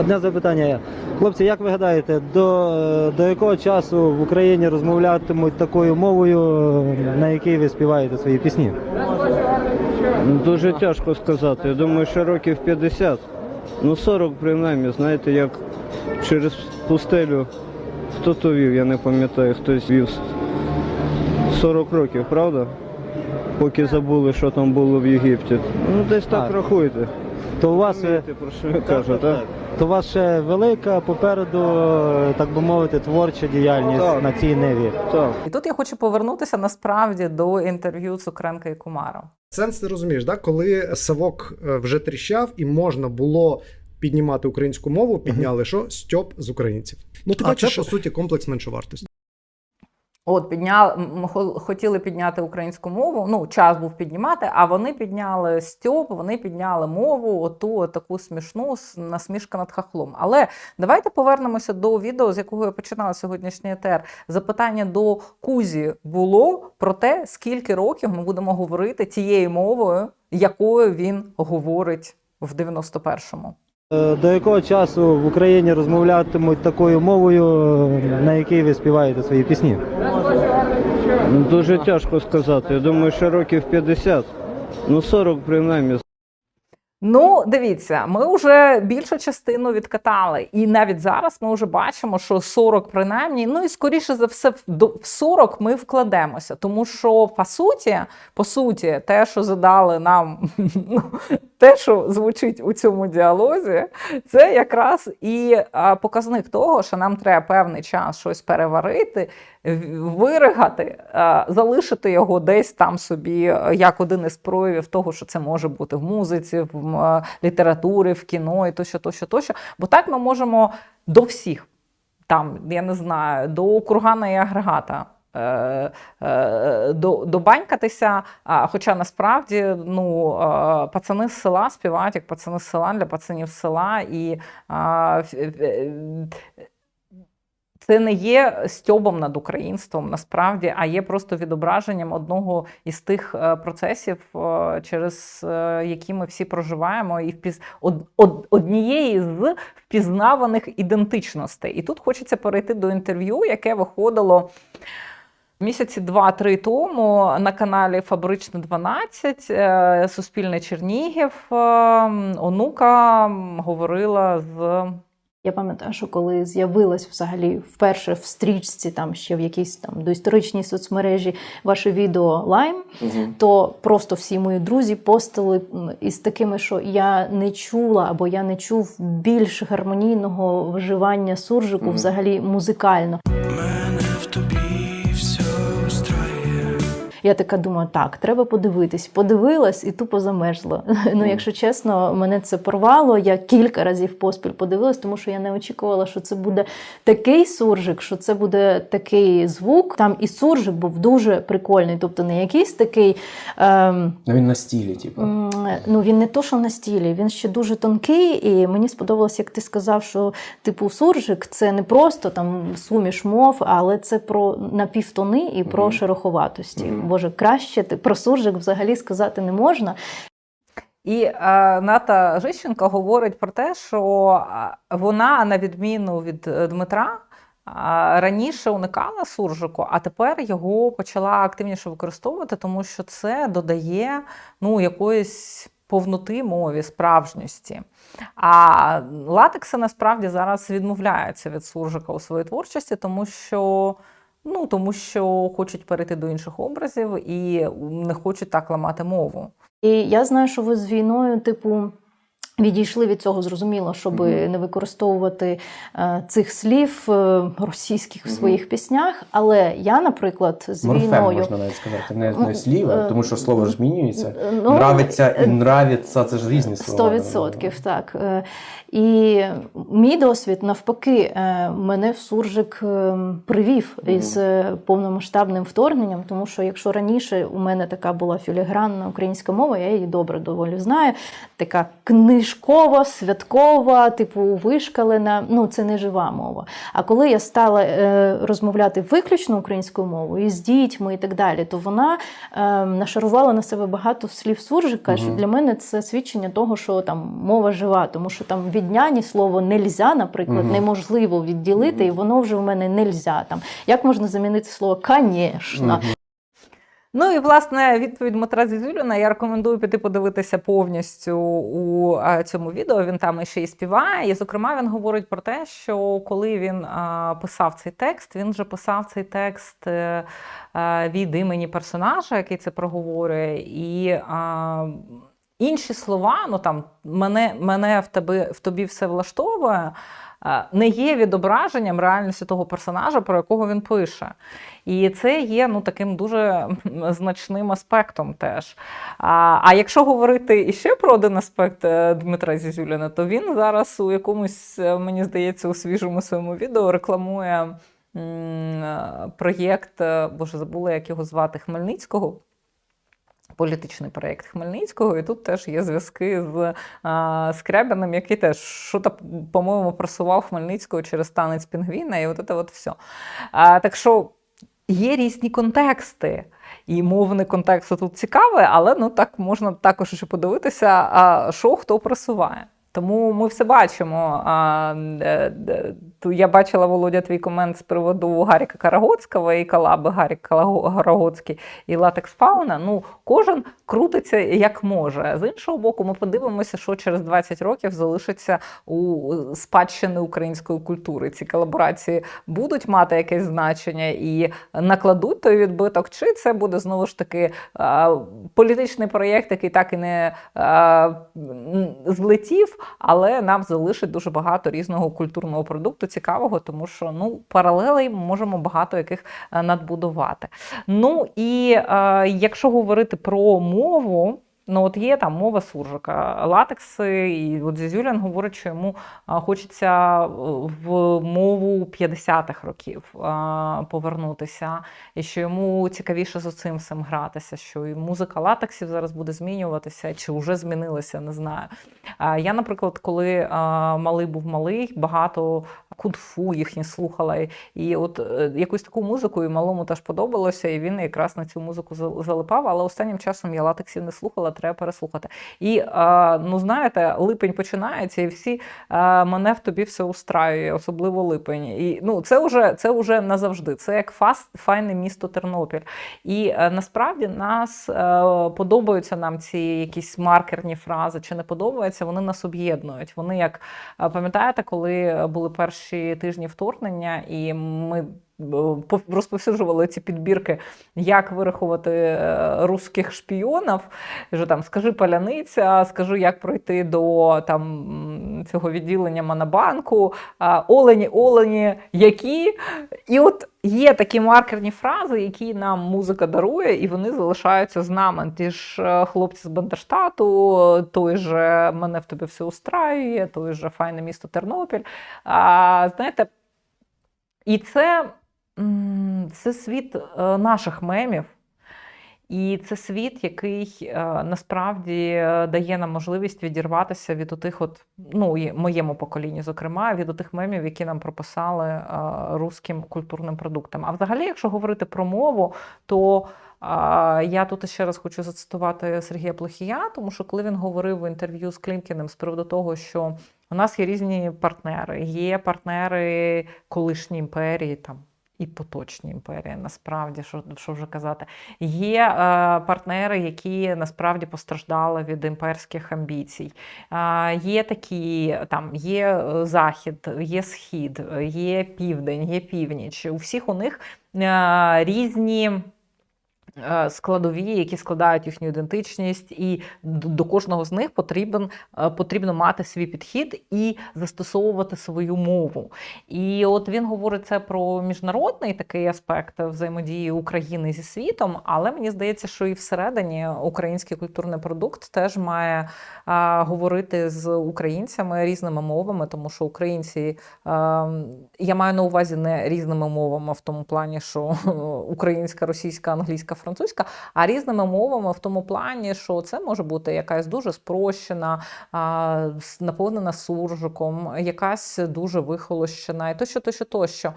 Одне запитання. є. Хлопці, як ви гадаєте, до, е, до якого часу в Україні розмовлятимуть такою мовою, е, на якій ви співаєте свої пісні? Дуже тяжко сказати. Я думаю, що років 50. Ну 40 принаймні, знаєте, як через пустелю. Хто то вів, я не пам'ятаю, хтось вів 40 років, правда? Поки забули, що там було в Єгипті. Ну десь так Так. рахуйте. То у вас, е, Розумієте, про що я кажу, так? то у вас ще велика попереду, е, так би мовити, творча діяльність Так. на цій ниві. Так. І тут я хочу повернутися насправді до інтерв'ю Цукренка і Кумара. Сенс ти розумієш, да? коли Савок е, вже тріщав і можна було піднімати українську мову, підняли що? Стьоп з українців. Ну ти А бачиш, це що по- по суті комплекс меншовартості. От підняли хотіли підняти українську мову. Ну, час був піднімати, а вони підняли стьоп, вони підняли мову, оту таку смішну насмішка над хахлом. Але давайте повернемося до відео, з якого я починала сьогоднішній етер. Запитання до Кузі було про те, скільки років ми будемо говорити тією мовою, якою він говорить в 91-му. Е, До якого часу в Україні розмовлятимуть такою мовою, е, на якій ви співаєте свої пісні? Ну, Дуже тяжко сказати. Я думаю, що років 50. Ну 40 принаймні. Ну, дивіться, ми вже більшу частину відкатали, і навіть зараз ми вже бачимо, що 40 принаймні, ну і скоріше за все, в- 40 ми вкладемося. Тому що по суті, по суті, те, що задали нам, ну, те, що звучить у цьому діалозі, це якраз і показник того, що нам треба певний час щось переварити, виригати, залишити його десь там собі е, як один із проявів того, що це може бути в музиці, в е, літературі, в кіно і тощо, тощо, тощо. Бо так ми можемо до всіх, там, я не знаю, до кургана і агрегата. Е, е, до- Добанькатися, хоча насправді ну, е, пацани з села співають як пацани з села для пацанів з села, і це не є стьобом над українством насправді, а є просто відображенням одного із тих процесів, через які ми всі проживаємо, і впіз... од... од... однієї з впізнаваних ідентичностей. І тут хочеться перейти до інтерв'ю, яке виходило. Місяці два-три тому на каналі Фабричне 12 е, Суспільне Чернігів е, онука говорила з Я пам'ятаю, що коли з'явилось взагалі вперше в стрічці, там ще в якійсь там доісторичній соцмережі ваше відео лайм, то просто всі мої друзі постили із такими, що я не чула або я не чув більш гармонійного вживання суржику, Мгм. взагалі музикально. Я така думаю, так, треба подивитись. Подивилась і тупо замерзла. Ну, якщо чесно, мене це порвало. Я кілька разів поспіль подивилась, тому що я не очікувала, що це буде такий суржик, що це буде такий звук. Там і суржик був дуже прикольний, тобто не якийсь такий. Ем, Ну він на стілі, типу. Ну, він не то, що на стілі, він ще дуже тонкий, і мені сподобалось, як ти сказав, що типу суржик це не просто там суміш мов, але це про напівтони і про Мгм. шероховатості. Мгм. Боже, краще про суржик взагалі сказати не можна. І е, Ната Жищенко говорить про те, що вона, на відміну від е, Дмитра, е, раніше уникала суржику, а тепер його почала активніше використовувати, тому що це додає ну, якоїсь повноти мові, справжньості. А латекси насправді зараз відмовляються від суржика у своїй творчості, тому що. Ну, тому що хочуть перейти до інших образів і не хочуть так ламати мову. І я знаю, що ви з війною, типу. Відійшли від цього зрозуміло, щоб Мгм. не використовувати е, цих слів е, російських в Мгм. своїх піснях. Але я, наприклад, з Морфем війною можна навіть сказати, не, не слів, а е, тому що слово ж змінюється. ну, Нравиться і е, нравиться, це ж різні слова. Сто відсотків, так. Е, І мій досвід навпаки е, мене в суржик е, привів Мгм. із е, повномасштабним вторгненням, тому що якщо раніше у мене така була філігранна українська мова, я її добре доволі знаю. Така книж книжкова, святкова, типу вишкалена. Ну це не жива мова. А коли я стала е, розмовляти виключно українською мовою і з дітьми і так далі, то вона е, нашарувала на себе багато слів суржика. Що для мене це свідчення того, що там мова жива, тому що там від няні слово нельзя, наприклад, Мгм. неможливо відділити, і воно вже в мене нельзя. Там як можна замінити слово «конечно»? Мгм. Ну і власне відповідь Дмитра Зізюліна. Я рекомендую піти подивитися повністю у цьому відео. Він там ще й співає. І, зокрема, він говорить про те, що коли він писав цей текст, він вже писав цей текст е, від імені персонажа, який це проговорює, і інші слова, ну там мене, мене в тебе в тобі все влаштовує. Е, Не є відображенням реальності того персонажа, про якого він пише. І це є ну, таким дуже значним аспектом теж. А, а якщо говорити іще про один аспект е, Дмитра Зізюліна, то він зараз у якомусь, е, мені здається, у свіжому своєму відео рекламує проєкт, боже, забула, як його звати Хмельницького. Політичний проєкт Хмельницького, і тут теж є зв'язки з а, Скрябіним, який теж що то, по-моєму, просував Хмельницького через танець Пінгвіна, і от це от все. А, так що є різні контексти. І мовний контекст тут цікавий, але ну так можна також ще подивитися, а, що хто просуває. Тому ми все бачимо. Е, е, Я бачила, Володя, твій комент з приводу Гаріка Карагоцького і колаби Гарік Карагоцький і Латекс Фауна. Ну, кожен крутиться як може. З іншого боку, ми подивимося, що через 20 років залишиться у спадщини української культури. Ці колаборації будуть мати якесь значення і накладуть той відбиток, чи це буде знову ж таки політичний проєкт, який так і не злетів, але нам залишить дуже багато різного культурного продукту цікавого, тому що ну паралелей ми можемо багато яких е, надбудувати. Ну і е, якщо говорити про мову. Ну, от є там мова суржика, латекси, і от Зізюлян говорить, що йому хочеться е, в мову 50-х років повернутися, і що йому цікавіше з цим всім гратися, що і музика латексів зараз буде змінюватися, чи вже змінилася, не знаю. Я, наприклад, коли малий був малий, багато кунг-фу їхні слухала. І, от е, якусь таку музику і малому теж подобалося, і він якраз на цю музику залипав. Але останнім часом я латексів не слухала, треба переслухати. І ну знаєте, липень починається, і всі мене в тобі все устраює, особливо липень. І ну це вже це вже назавжди. Це як фаст, файне місто Тернопіль. І е, насправді нас е, подобаються нам ці якісь маркерні фрази, чи не подобаються, вони нас об'єднують. Вони як е, пам'ятаєте, коли були перші тижні вторгнення, і ми розповсюджували ці підбірки, як вирахувати е, русських шпіонів. Що там скажи паляниця, скажи, як пройти до там цього відділення Монобанку, олені, олені, які. І от є такі маркерні фрази, які нам музика дарує, і вони залишаються з нами. Ті ж е, хлопці з Бандерштату, той же мене в тобі все устраює, той же файне місто Тернопіль. А, знаєте, і це, це світ е, наших мемів. І це світ, який е, насправді е, дає нам можливість відірватися від отих, от, ну, і моєму поколінню, зокрема, від отих мемів, які нам прописали руським культурним продуктам. А взагалі, якщо говорити про мову, то я тут ще раз хочу зацитувати Сергія Плохія, тому що коли він говорив в інтерв'ю з Клімкіним з приводу того, що у нас є різні партнери, є партнери колишньої імперії там. І поточні імперії, насправді, що, що вже казати. Є е, партнери, які насправді постраждали від імперських амбіцій. Е, є такі, там є е, захід, є схід, є південь, є північ. У всіх у них е, різні. Е, Складові, які складають їхню ідентичність, і до кожного з них потрібен, е, потрібно мати свій підхід і застосовувати свою мову. І от він говорить це про міжнародний такий аспект взаємодії України зі світом, але мені здається, що і всередині український культурний продукт теж має а, говорити з українцями різними мовами, тому що українці я маю на увазі не різними мовами в тому плані, що українська, російська, англійська, французька. Французька, а різними мовами в тому плані, що це може бути якась дуже спрощена, наповнена суржиком, якась дуже вихолощена, і тощо, тощо, тощо.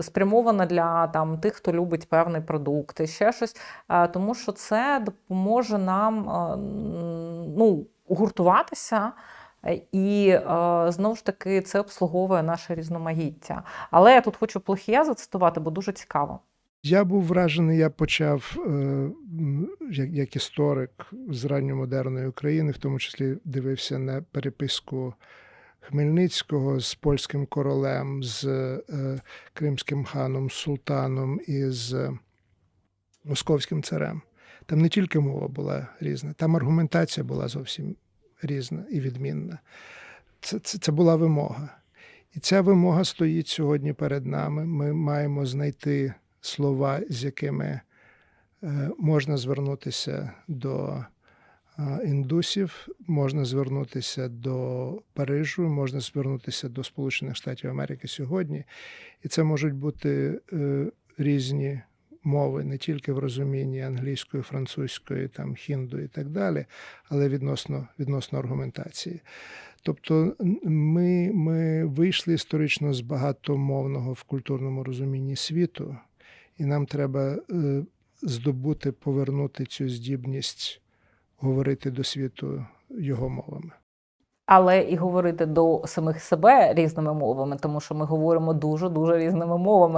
Спрямована для там, тих, хто любить певний продукт, і ще щось. Тому що це допоможе нам ну, гуртуватися. І знову ж таки це обслуговує наше різноманіття. Але я тут хочу Плохія зацитувати, бо дуже цікаво. Я був вражений, я почав е, як, історик з ранньомодерної України, в тому числі дивився на переписку Хмельницького з польським королем, з е, кримським ханом, султаном і з московським царем. Там не тільки мова була різна, там аргументація була зовсім різна і відмінна. Це, це, це була вимога. І ця вимога стоїть сьогодні перед нами. Ми маємо знайти слова, з якими е, можна звернутися до е, індусів, можна звернутися до Парижу, можна звернутися до Сполучених Штатів Америки сьогодні. І це можуть бути е, різні мови, не тільки в розумінні англійської, французької, там, хінду і так далі, але відносно, відносно аргументації. Тобто ми, ми вийшли історично з багатомовного в культурному розумінні світу, і нам треба е, здобути, повернути цю здібність говорити до світу його мовами. Але і говорити до самих себе різними мовами, тому що ми говоримо дуже дуже різними мовами.